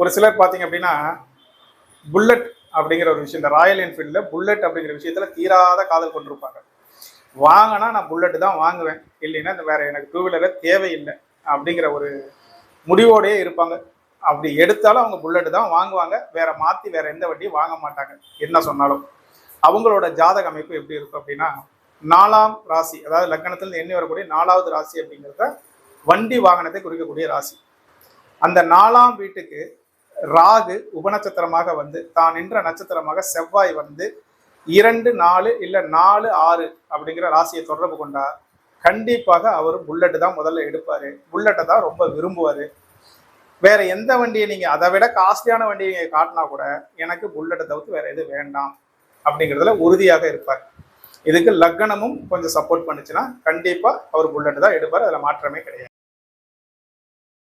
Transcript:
ஒரு சிலர் பார்த்தீங்க அப்படின்னா புல்லட் அப்படிங்கிற ஒரு விஷயம் இந்த ராயல் என்ஃபீல்டில் புல்லட் அப்படிங்கிற விஷயத்தில் தீராத காதல் கொண்டிருப்பாங்க. வாங்கினா நான் புல்லட் தான் வாங்குவேன். இல்லைன்னா இந்த வேற எனக்கு டூ வீலரே தேவையில்லை அப்படிங்கிற ஒரு முடிவோடையே இருப்பாங்க. அப்படி எடுத்தாலும் அவங்க புல்லட்டு தான் வாங்குவாங்க. வேற மாற்றி வேற எந்த வண்டியும் வாங்க மாட்டாங்க. என்ன சொன்னாலும். அவங்களோட ஜாதக அமைப்பு எப்படி இருக்கும் அப்படின்னா நாலாம் ராசி அதாவது லக்னத்திலிருந்து எண்ணி வரக்கூடிய நாலாவது ராசி அப்படிங்கிறத வண்டி வாகனத்தை குறிக்கக்கூடிய ராசி. அந்த நாலாம் வீட்டுக்கு ராகு உபநட்சத்திரமாக வந்து தான் நின்ற நட்சத்திரமாக செவ்வாய் வந்து இரண்டு நாலு இல்லை நாலு ஆறு அப்படிங்கிற ராசியை தொடர்பு கொண்டா கண்டிப்பாக அவர் புல்லட்டு தான் முதல்ல எடுப்பார். புல்லட்டை தான் ரொம்ப விரும்புவார். வேற எந்த வண்டியை நீங்கள் அதை விட காஸ்ட்லியான வண்டியை நீங்கள் காட்டினா கூட எனக்கு புல்லட்டை தவிர்த்து வேற எது வேண்டாம் அப்படிங்கிறதுல உறுதியாக இருப்பார். இதுக்கு லக்னமும் கொஞ்சம் சப்போர்ட் பண்ணுச்சுன்னா கண்டிப்பாக அவர் புல்லட் தான் எடுப்பார். அதில் மாற்றமே கிடையாது.